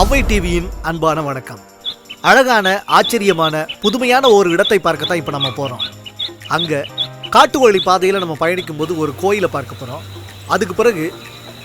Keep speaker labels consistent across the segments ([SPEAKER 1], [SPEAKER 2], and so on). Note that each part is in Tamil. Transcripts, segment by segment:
[SPEAKER 1] அவ்வை டிவியின் அன்பான வணக்கம். அழகான ஆச்சரியமான புதுமையான ஒரு இடத்தை பார்க்க தான் இப்போ நம்ம போகிறோம் அங்கே காட்டு வழி பாதையில் நம்ம பயணிக்கும் போது ஒரு கோயிலை பார்க்க போகிறோம் அதுக்கு பிறகு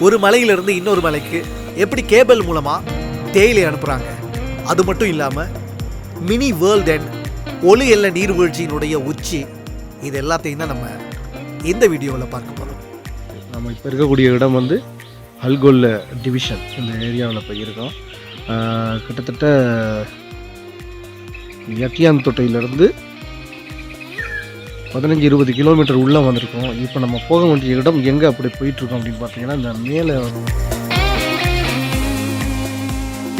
[SPEAKER 1] ஒரு மலையிலிருந்து இன்னொரு மலைக்கு எப்படி கேபிள் மூலமாக தேயிலை அனுப்புகிறாங்க அது மட்டும் இல்லாமல் மினி வேர்ல்ட் அண்ட் ஒளி எல்ல நீர்வீழ்ச்சியினுடைய உச்சி இது எல்லாத்தையும் தான் நம்ம இந்த வீடியோவில் பார்க்க போகிறோம்
[SPEAKER 2] நம்ம இப்போ இருக்கக்கூடிய இடம் வந்து அல்கோல்ல டிவிஷன் இந்த ஏரியாவில் இப்போ இருக்கோம். கிட்டத்தட்ட எட்டியான் தொட்டையிலேருந்து பதினஞ்சு இருபது கிலோமீட்டர் உள்ளே வந்திருக்கோம். இப்போ நம்ம போக வேண்டிய இடம் எங்கே அப்படி போயிட்டுருக்கோம் அப்படின்னு பார்த்தீங்கன்னா இந்த மேலே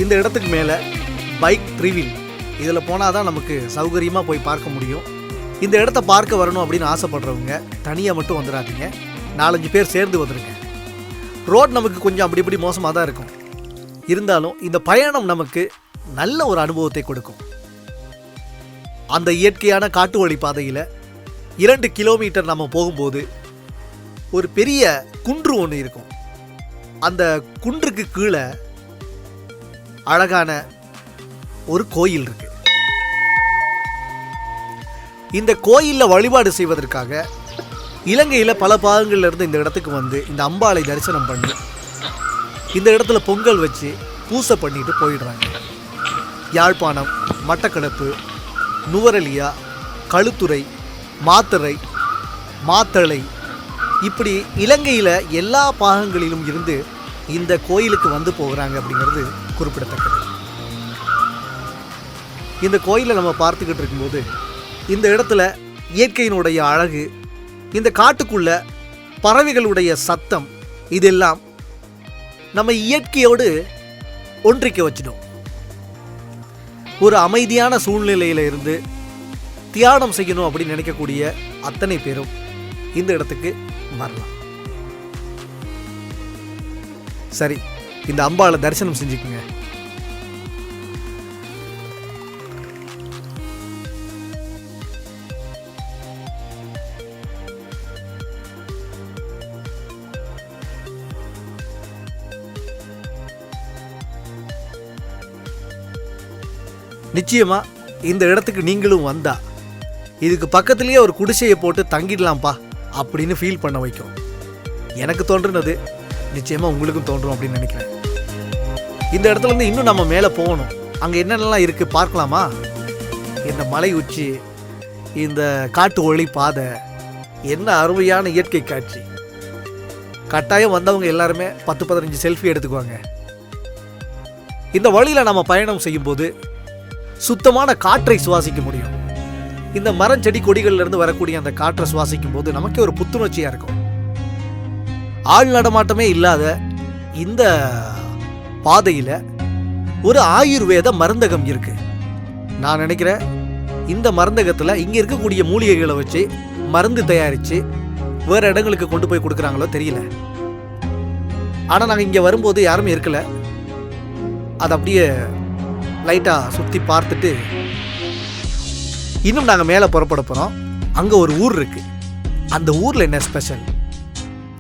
[SPEAKER 1] இந்த இடத்துக்கு மேலே பைக் ட்ரிவில் இதில் போனால் தான் நமக்கு சௌகரியமாக போய் பார்க்க முடியும். இந்த இடத்த பார்க்க வரணும் அப்படின்னு ஆசைப்படுறவங்க தனியாக மட்டும் வந்துடாதீங்க. நாலஞ்சு பேர் சேர்ந்து வந்துடுங்க ரோட் நமக்கு கொஞ்சம் அப்படி இப்படி மோசமாக தான் இருக்கும். இருந்தாலும் இந்த பயணம் நமக்கு நல்ல ஒரு அனுபவத்தை கொடுக்கும். அந்த இயற்கையான காட்டு வழி பாதையில் இரண்டு கிலோமீட்டர் நம்ம போகும்போது ஒரு பெரிய குன்று ஒன்று இருக்கும். அந்த குன்றுக்கு கீழே அழகான ஒரு கோயில் இருக்கு. இந்த கோயிலில் வழிபாடு செய்வதற்காக இலங்கையில் பல பாகங்களிலிருந்து இந்த இடத்துக்கு வந்து இந்த அம்பாளை தரிசனம் பண்ணி இந்த இடத்துல பொங்கல் வச்சு பூசை பண்ணிட்டு போயிடுறாங்க. யாழ்ப்பாணம் மட்டக்களப்பு நுவரலியா கழுத்துறை மாத்தறை மாத்தளை. இப்படி இலங்கையில் எல்லா பாகங்களிலும் இருந்து இந்த கோயிலுக்கு வந்து போகிறாங்க அப்படிங்கிறது குறிப்பிடத்தக்கது. இந்த கோயிலை நம்ம பார்த்துக்கிட்டு இருக்கும்போது இந்த இடத்துல இயற்கையினுடைய அழகு இந்த காட்டுக்குள்ள பறவைகளுடைய சத்தம் இதெல்லாம் நம்ம இயற்கையோடு ஒன்றிக்க வச்சிடும். ஒரு அமைதியான சூழ்நிலையில இருந்து தியானம் செய்யணும் அப்படின்னு நினைக்கக்கூடிய அத்தனை பேரும் இந்த இடத்துக்கு வரலாம். சரி இந்த அம்பாவில் தரிசனம் செஞ்சுக்குங்க. நிச்சயமாக இந்த இடத்துக்கு நீங்களும் வந்தா. இதுக்கு பக்கத்துலேயே ஒரு குடிசையை போட்டு தங்கிடலாம்ப்பா அப்படின்னு ஃபீல் பண்ண வைக்கும். எனக்கு தோன்றுனது நிச்சயமாக உங்களுக்கும் தோன்றும் அப்படின்னு நினைக்கிறேன். இந்த இடத்துல இருந்து இன்னும் நம்ம மேலே போகணும். அங்கே என்னென்னலாம் இருக்குது பார்க்கலாமா? இந்த மலை உச்சி இந்த காட்டு ஒளி பாதை என்ன அருமையான இயற்கை காட்சி. கட்டாயம் வந்தவங்க எல்லாருமே பத்து பதினஞ்சு செல்ஃபி எடுத்துக்குவாங்க. இந்த வழியில் நம்ம பயணம் செய்யும்போது சுத்தமான காற்றை சுவாசிக்க முடியும். இந்த மரம் செடி கொடிகள்ல இருந்து வரக்கூடிய அந்த காற்றை சுவாசிக்கும் போது நமக்கே ஒரு புத்துணர்ச்சியாக இருக்கும். ஆள் நடமாட்டமே இல்லாத இந்த பாதையில் ஒரு ஆயுர்வேத மருந்தகம் இருக்கு. நான் நினைக்கிறேன் இந்த மருந்தகத்தில் இங்கே இருக்கக்கூடிய மூலிகைகளை வச்சு மருந்து தயாரித்து வேறு இடங்களுக்கு கொண்டு போய் கொடுக்குறாங்களோ தெரியல. ஆனால் நாங்கள் இங்கே வரும்போது யாருமே இருக்கலை. அது அப்படியே லைட்டாக சுற்றி பார்த்துட்டு இன்னும் நாங்கள் மேலே புறப்பட போகிறோம் அங்கே ஒரு ஊர் இருக்கு. அந்த ஊரில் என்ன ஸ்பெஷல்?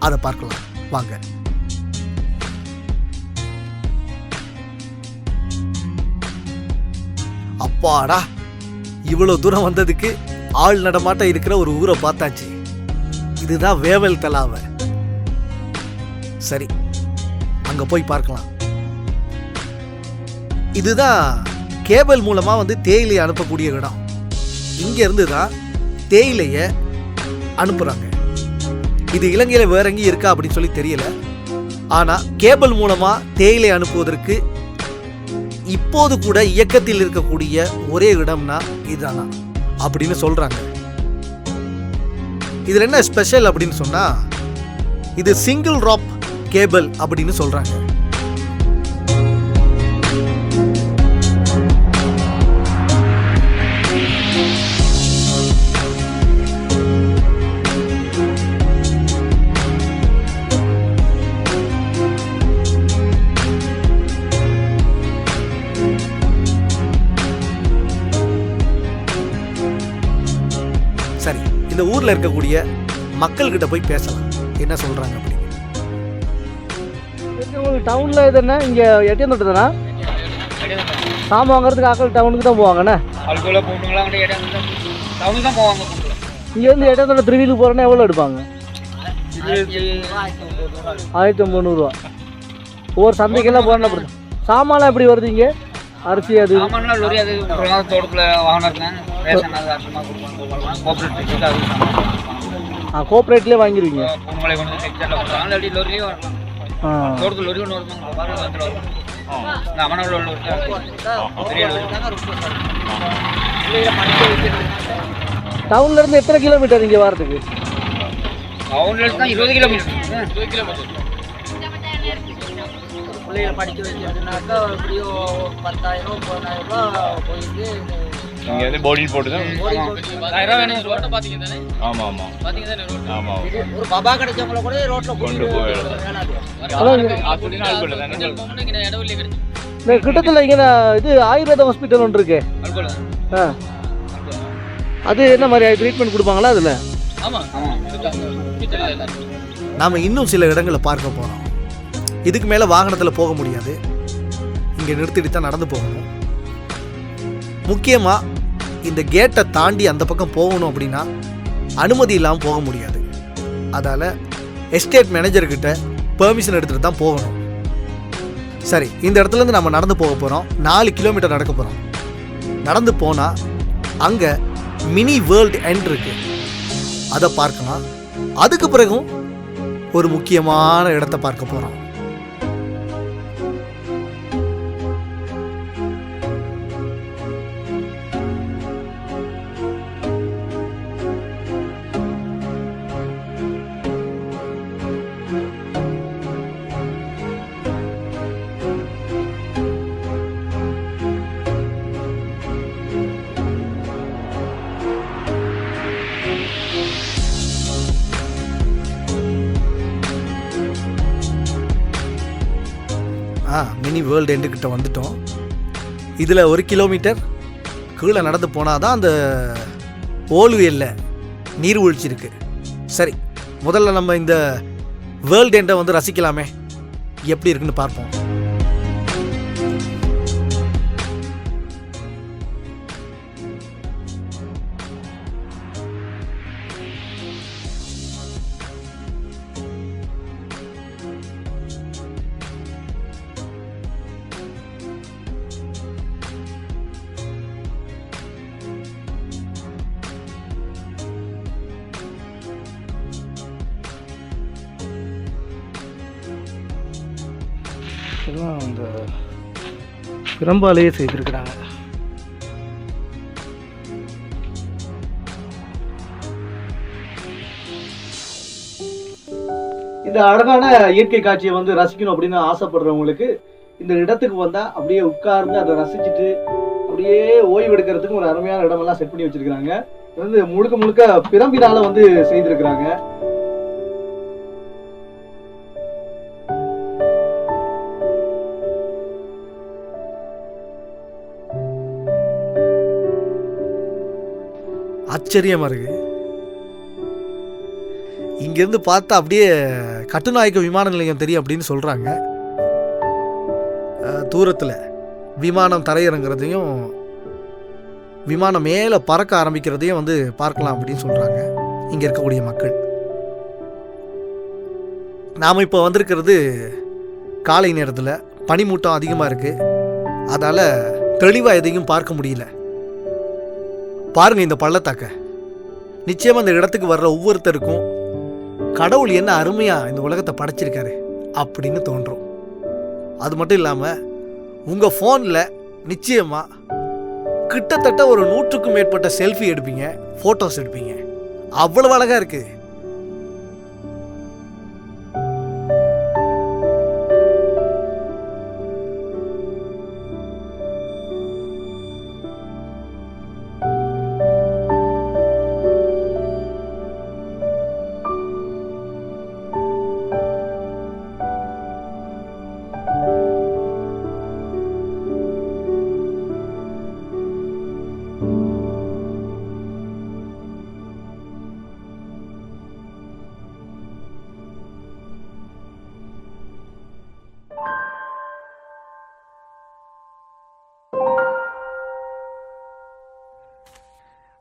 [SPEAKER 1] அதை பார்க்கலாம். வாங்க. அப்பாடா இவ்வளோ தூரம் வந்ததுக்கு ஆள் நடமாட்டம் இருக்கிற ஒரு ஊரை பார்த்தாச்சு. இதுதான் வேவல் தலாவை. சரி அங்கே போய் பார்க்கலாம். இதுதான் கேபிள் மூலமாக வந்து தேயிலை அனுப்பக்கூடிய இடம். இங்கேருந்து தான் தேயிலையை அனுப்புகிறாங்க இது இலங்கையில் வேற எங்கேயும் இருக்கா அப்படின்னு சொல்லி தெரியல. ஆனால் கேபிள் மூலமாக தேயிலை அனுப்புவதற்கு இப்போது கூட இயக்கத்தில் இருக்கக்கூடிய ஒரே இடம்னா இதுதானா அப்படின்னு சொல்கிறாங்க இதில் என்ன ஸ்பெஷல் அப்படின்னு சொன்னால் இது சிங்கிள் ராப் கேபிள் அப்படின்னு சொல்கிறாங்க ஊர்ல இருக்கக்கூடிய மக்கள்கிட்ட போய் பேசலாம். என்ன சொல்றாங்க அப்படின்னு
[SPEAKER 2] உங்களுக்கு டவுனில் இது என்ன? இங்கே எட்டியம் தொட்டு தானா சாமான் வாங்குறதுக்கு ஆக்கள் டவுனுக்கு தான் போவாங்கண்ணே இங்கேருந்து இடத்தோட திருவிழுக்கு போகிறோன்னா எவ்வளோ எடுப்பாங்க? ஆயிரத்தி ஐம்பது ஒவ்வொரு சந்தைக்கெல்லாம் அப்படி சாமான்லாம் எப்படி வருது இங்கே? அரிசி அது?
[SPEAKER 3] தோட்டத்தில் ரேஷன் அது அப்புறமா கொடுப்பாங்க கோஆப்ரேட்டிவ் அது
[SPEAKER 2] ஆ. கோஆப்ரேட்லேயே வாங்கிடுவீங்க
[SPEAKER 3] கொண்டு வந்து டெக்ஸ்டைலில் கொடுப்பாங்க லொரியும் தோட்டத்தில் லொரி ஒன்று வரும் இந்த அமனவில் உள்ள லொரி பெரிய லொரி
[SPEAKER 2] டவுன்லேருந்து எத்தனை கிலோமீட்டர் இங்கே வரதுக்கு
[SPEAKER 3] டவுன்ல தான் இருபது கிலோமீட்டர் இருபது கிலோமீட்டர்
[SPEAKER 4] பிள்ளைகளை படிக்க வைக்கிறதுனாக்கா எப்படியும் பத்தாயிரம் பதினாயிரம் ரூபா போயிட்டு
[SPEAKER 5] இங்கே வந்து போர்டில் போட்டு தான் ஆமாம் ஆமாம்
[SPEAKER 3] பார்த்தீங்க தானே ரோட்
[SPEAKER 5] ஆமாம்
[SPEAKER 4] ஒரு பபா கிடைச்சவங்கள கூட ரோட்ல
[SPEAKER 5] கொண்டு
[SPEAKER 2] இந்த கிட்டத்தில் இங்கே இது ஆயுர்வேத ஹாஸ்பிட்டல் ஒன்று இருக்கு. ஆ. அது என்ன மாதிரி ட்ரீட்மெண்ட் கொடுப்பாங்களா அதில்?
[SPEAKER 1] நாம் இன்னும் சில இடங்களை பார்க்க போகிறோம் இதுக்கு மேலே வாகனத்தில் போக முடியாது. இங்கே நிறுத்திட்டு தான் நடந்து போகணும். முக்கியமாக இந்த கேட்டை தாண்டி அந்த பக்கம் போகணும் அப்படின்னா அனுமதி இல்லாமல் போக முடியாது. அதால் எஸ்டேட் மேனேஜர்கிட்ட பெர்மிஷன் எடுத்துகிட்டு தான் போகணும். சரி இந்த இடத்துலேருந்து நம்ம நடந்து போக போகிறோம் நாலு கிலோமீட்டர் நடக்க போகிறோம் நடந்து போனால் அங்கே மினி வேர்ல்டு எண்ட் இருக்கு. அதை பார்க்கலாம். அதுக்கு பிறகும் ஒரு முக்கியமான இடத்த பார்க்க போகிறோம் வேர்ல்டு எண்டுக்கிட்ட வந்துட்டோம். இதில் ஒரு கிலோமீட்டர் கீழே நடந்து போனால் தான் அந்த ஓல்வியலில் நீர்வீழ்ச்சி இருக்குது சரி முதல்ல நம்ம இந்த வேர்ல்டு எண்டை வந்து ரசிக்கலாமே. எப்படி இருக்குன்னு பார்ப்போம்.
[SPEAKER 2] இதெல்லாம் அந்த பிரம்பாலேயே செய்திருக்கிறாங்க. இந்த அழகான இயற்கை காட்சியை வந்து ரசிக்கணும் அப்படின்னு ஆசைப்படுறவங்களுக்கு இந்த இடத்துக்கு வந்தால் அப்படியே உட்கார்ந்து அதை ரசிச்சுட்டு அப்படியே ஓய்வு எடுக்கிறதுக்கு ஒரு அருமையான இடமெல்லாம் செட் பண்ணி வச்சுருக்கிறாங்க. இது வந்து முழுக்க முழுக்க பிரம்பினால வந்து செய்திருக்கிறாங்க.
[SPEAKER 1] ஆச்சரியமாக இருக்குது இங்கேருந்து பார்த்தா அப்படியே கட்டுநாயக்க விமான நிலையம் தெரியும் அப்படின்னு சொல்கிறாங்க தூரத்தில் விமானம் தரையிறங்கிறதையும் விமானம் மேலே பறக்க ஆரம்பிக்கிறதையும் வந்து பார்க்கலாம் அப்படின்னு சொல்கிறாங்க இங்கே இருக்கக்கூடிய மக்கள். நாம் இப்போ வந்திருக்கிறது காலை நேரத்தில். பனிமூட்டம் அதிகமாக இருக்குது அதால் தெளிவாக எதையும் பார்க்க முடியல. பாருங்கள் இந்த பள்ளத்தாக்கை. நிச்சயமாக இந்த இடத்துக்கு வர்ற ஒவ்வொருத்தருக்கும் கடவுள் என்ன அருமையாக இந்த உலகத்தை படைச்சிருக்காரு அப்படின்னு தோன்றும். அது மட்டும் இல்லாமல் உங்கள் ஃபோனில் நிச்சயமாக கிட்டத்தட்ட ஒரு நூற்றுக்கும் மேற்பட்ட செல்ஃபி எடுப்பீங்க ஃபோட்டோஸ் எடுப்பீங்க. அவ்வளோ அழகாக இருக்குது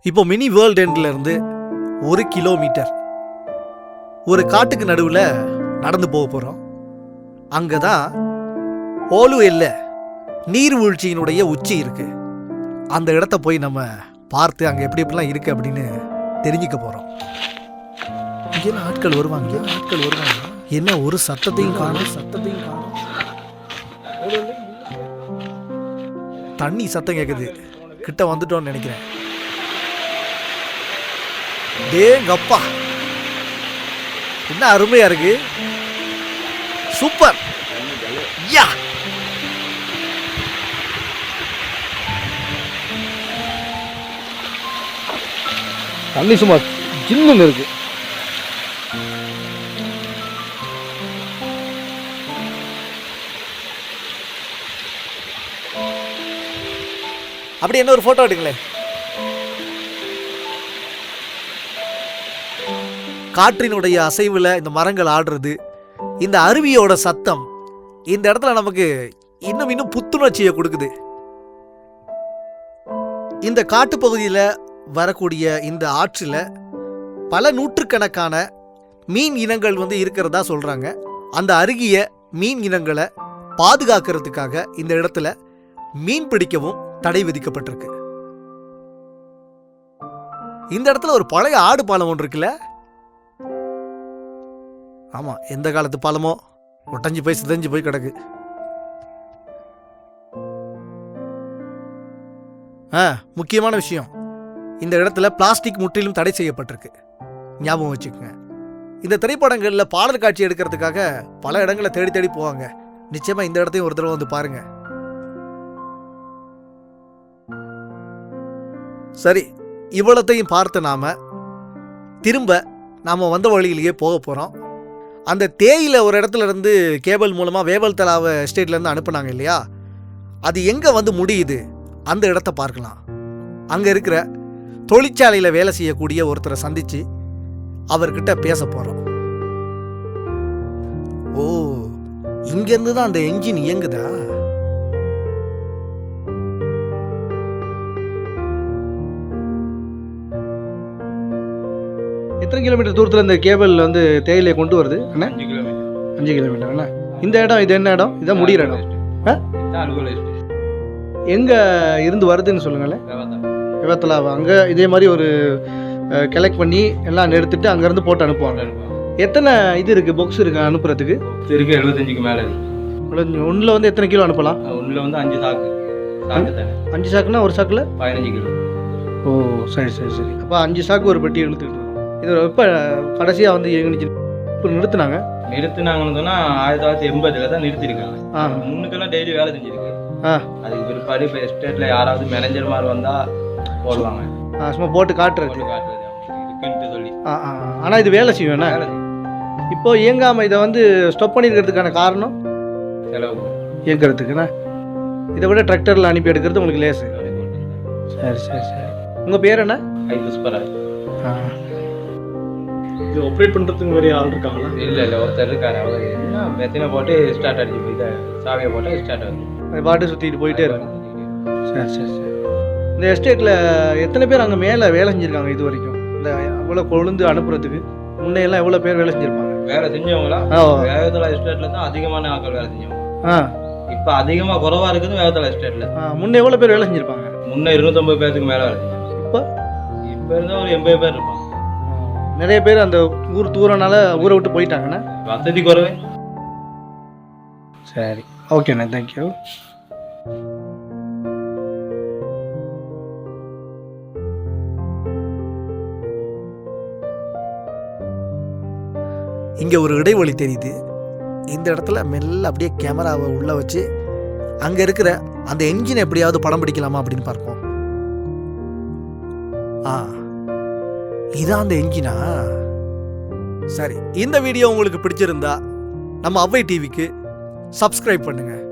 [SPEAKER 1] இப்போ மினி வேர்ல்ட் எண்ட்ல இருந்து ஒரு கிலோமீட்டர் ஒரு காட்டுக்கு நடுவில் நடந்து போக போகிறோம் அங்கே தான் ஓலுவெல்ல நீர்வீழ்ச்சியினுடைய உச்சி இருக்குது அந்த இடத்த போய் நம்ம பார்த்து அங்கே எப்படி எப்படிலாம் இருக்கு அப்படின்னு தெரிஞ்சுக்க போகிறோம் இங்கே ஆட்கள் வருவாங்க. ஆட்கள் வருவாங்க. என்ன ஒரு சத்தத்தையும் காணும். சத்தத்தையும் காணும். தண்ணி சத்தம் கேட்குது கிட்ட வந்துட்டோம்னு நினைக்கிறேன். டேங்கப்பா. என்ன அருமையா இருக்கு. சூப்பர். யா.
[SPEAKER 2] தண்ணி சும்மா ஜில்லுன்னு இருக்கு.
[SPEAKER 1] அப்படி என்ன ஒரு போட்டோ எடுங்களேன். காற்றினுடைய அசைவில் இந்த மரங்கள் ஆடுறது இந்த அருவியோட சத்தம் இந்த இடத்துல நமக்கு இன்னும் இன்னும் புத்துணர்ச்சியை கொடுக்குது. இந்த காட்டுப்பகுதியில் வரக்கூடிய இந்த ஆற்றில் பல நூற்றுக்கணக்கான மீன் இனங்கள் வந்து இருக்கிறதா சொல்கிறாங்க அந்த அருகிய மீன் இனங்களை பாதுகாக்கிறதுக்காக இந்த இடத்துல மீன் பிடிக்கவும் தடை விதிக்கப்பட்டிருக்கு. இந்த இடத்துல ஒரு பழைய ஆடு பாலம் ஒன்று இருக்குல்ல? ஆமாம் எந்த காலத்து பாலமோ? ஒட்டஞ்சு போய் சிதைஞ்சு போய் கிடக்கு. ஆ முக்கியமான விஷயம். இந்த இடத்துல பிளாஸ்டிக் முற்றிலும் தடை செய்யப்பட்டிருக்கு. ஞாபகம் வச்சுக்கோங்க. இந்த திரைப்படங்களில் பாடல் காட்சி எடுக்கிறதுக்காக பல இடங்களை தேடி தேடி போவாங்க. நிச்சயமாக இந்த இடத்தையும் ஒரு தடவை வந்து பாருங்கள் சரி இவ்வளத்தையும் பார்த்து நாம் திரும்ப நாம் வந்த வழியிலேயே போக போகிறோம் அந்த தேயில ஒரு இடத்துல இருந்து கேபிள் மூலமாக வேவல் தலாவை ஸ்டேட்லேருந்து அனுப்புனாங்க இல்லையா? அது எங்கே வந்து முடியுது? அந்த இடத்த பார்க்கலாம். அங்கே இருக்கிற தொழிற்சாலையில் வேலை செய்யக்கூடிய ஒருத்தரை சந்தித்து அவர்கிட்ட பேச போகிறோம் ஓ இங்கேருந்து தான் அந்த என்ஜின் இயங்குதா?
[SPEAKER 2] எத்தனை கிலோமீட்டர் தூரத்தில் இந்த கேபிள் வந்து தேயிலை கொண்டு வருது? அண்ணா?
[SPEAKER 3] அஞ்சு கிலோமீட்டர்.
[SPEAKER 2] அண்ணா. இந்த இடம் இது என்ன இடம்? இதான் முடிகிற இடம். எங்க இருந்து வருதுன்னு சொல்லுங்களேன். விவத்தலாவா? அங்கே இதே மாதிரி ஒரு கலெக்ட் பண்ணி எல்லாம் நிறுத்திட்டு அங்கேருந்து போட்டு அனுப்புவாங்க. எத்தனை இது இருக்கு? பாக்ஸ் இருக்கு அனுப்புறதுக்கு?
[SPEAKER 3] இருக்கு எழுபத்தஞ்சுக்கு மேல
[SPEAKER 2] ஒன்றில் வந்து எத்தனை கிலோ அனுப்பலாம்?
[SPEAKER 3] ஒண்ணுல வந்து அஞ்சு சாக்கு.
[SPEAKER 2] அஞ்சு சாக்குனா ஒரு சாக்கில்?
[SPEAKER 3] பதினஞ்சு கிலோ.
[SPEAKER 2] ஓ சரி சரி சரி. அப்போ அஞ்சு சாக்கு ஒரு பெட்டி இருக்கோம் இது இப்போ கடைசியாக வந்து எங்கன்னு இப்போ நிறுத்துனாங்க.
[SPEAKER 3] நிறுத்தினாங்கன்னு சொன்னா ஆயிரத்தி தொள்ளாயிரத்தி எண்பதுல தான் நிறுத்திருக்காங்க.
[SPEAKER 2] ஆ.
[SPEAKER 3] முன்னுக்கெல்லாம் டெய்லி வேலை செஞ்சிருக்கு.
[SPEAKER 2] ஆ.
[SPEAKER 3] அதுக்கு பிற்பாடு இப்போ எஸ்டேட்ல யாராவது மேனேஜர் மாதிரி வந்தா போடுவாங்க.
[SPEAKER 2] ஆ, சும்மா போட்டு காட்டுறது.
[SPEAKER 3] காட்டுறது இருக்குன்ட்டு சொல்லி.
[SPEAKER 2] ஆ ஆ ஆனால் இது வேலை செய்யும். இப்போ இயங்காமல் இதை வந்து ஸ்டாப் பண்ணியிருக்கிறதுக்கான காரணம்?
[SPEAKER 3] செலவு.
[SPEAKER 2] இயங்கிறதுக்குண்ணா இதை விட டிராக்டரில் அனுப்பி எடுக்கிறது உங்களுக்கு லேசு. சரி சரி சரி. உங்கள் பேர் என்ன?
[SPEAKER 3] ஐ புஷ்பராஜ்.
[SPEAKER 2] இது ஆப்ரேட் பண்ணுறதுக்கு வேறு ஆள் இருக்காங்களா?
[SPEAKER 3] இல்ல இல்ல ஒருத்தர் இருக்காரு. அவர் என்ன மெத்தினை போட்டு ஸ்டார்ட் அடிச்சு போய் இதை சாவியை போட்டு ஸ்டார்ட் ஆகுது.
[SPEAKER 2] அது பாட்டு சுற்றிட்டு போயிட்டே இருக்கும் சரி சரி சரி. இந்த எஸ்டேட்டில் எத்தனை பேர் அங்கே மேலே வேலை செஞ்சுருக்காங்க இது வரைக்கும்? இந்த அவ்வளோ கொழுந்து அனுப்புறதுக்கு முன்னையெல்லாம் எவ்வளோ பேர் வேலை செஞ்சுருப்பாங்க?
[SPEAKER 3] வேலை செஞ்சவங்களா? வேகத்தலை எஸ்டேட்ல தான் அதிகமான ஆட்கள் வேலை செஞ்சவங்க.
[SPEAKER 2] ஆ.
[SPEAKER 3] இப்ப அதிகமா குறைவா இருக்குது வேகத்தலை எஸ்டேட்ல
[SPEAKER 2] ஆ முன்ன எவ்வளோ பேர் வேலை செஞ்சுருப்பாங்க?
[SPEAKER 3] முன்ன இருநூத்தம்பது பேருக்கு மேல வேலை செஞ்சாங்க
[SPEAKER 2] இப்போ?
[SPEAKER 3] இப்ப இருந்தா ஒரு எண்பது பேர் இருப்பாங்க.
[SPEAKER 2] நிறைய பேர் அந்த ஊர் தூரனால ஊரை விட்டு போயிட்டாங்கண்ணா.
[SPEAKER 3] வசதி குறைவே
[SPEAKER 2] சரி. ஓகேண்ணா தேங்க்யூ
[SPEAKER 1] இங்க ஒரு இடைவெளி தெரியுது. இந்த இடத்துல மெல்ல அப்படியே கேமராவை உள்ள வச்சு அங்க இருக்கிற அந்த என்ஜின் எப்படியாவது படம் பிடிக்கலாமா அப்படின்னு பார்ப்போம். ஆ. இதான் அந்த என்ஜினா. சரி இந்த வீடியோ உங்களுக்கு பிடிச்சிருந்தா நம்ம அவ்வை டிவிக்கு சப்ஸ்கிரைப் பண்ணுங்கள்